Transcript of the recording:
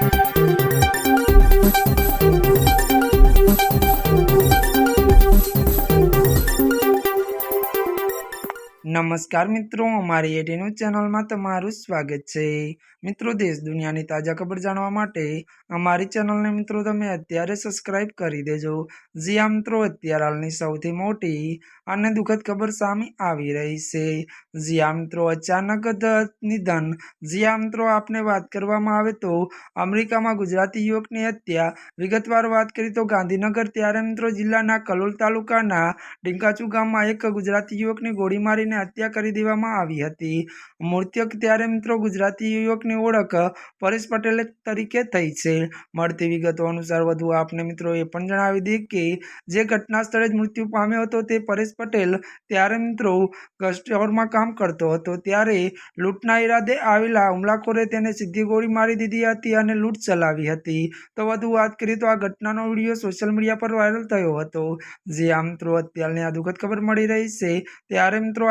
Thank you. નમસ્કાર મિત્રો, અમારી એટી ન્યૂઝ ચેનલમાં તમારું સ્વાગત છે. મિત્રો, દેશ દુનિયાની તાજા ખબર જાણવા માટે અમારી ચેનલને મિત્રો તમે અત્યારે સબસ્ક્રાઇબ કરી દેજો. જ્યાં મિત્રો, અત્યારે હાલની સૌથી મોટી અને દુઃખદ ખબર સામે આવી રહી છે. જ્યાં મિત્રો, અચાનક જ નિધન. આ મિત્રો, આપને વાત કરવામાં આવે તો અમેરિકામાં ગુજરાતી યુવકની હત્યા. વિગતવાર વાત કરી તો ગાંધીનગર, ત્યારે મિત્રો, જિલ્લાના કલોલ તાલુકાના ડિંકાચુ ગામમાં એક ગુજરાતી યુવકની ગોળી મારીને હત્યા કરી દેવામાં આવી હતી. મૃતક ત્યારે મિત્રો ગુજરાતી યુવકની ઓળખ પરેશ પટેલ તરીકે થઈ છે. મળતી વિગતો અનુસાર વધુ આપને મિત્રો એ પણ જણાવી દઈએ કે જે ઘટના સ્થળે જ મૃત્યુ પામ્યો હતો તે પરેશ પટેલ ત્યારે મિત્રો ગસ્ટોરમાં કામ કરતો હતો. ત્યારે લૂંટના ઈરાદે આવેલા હુમલાખોરે તેને સીધી ગોળી મારી દીધી હતી અને લૂંટ ચલાવી હતી. તો વધુ વાત કરીએ તો આ ઘટનાનો વીડિયો સોશિયલ મીડિયા પર વાયરલ થયો હતો. જે આ મિત્રો અત્યારની આ દુઃખદ ખબર મળી રહી છે. ત્યારે મિત્રો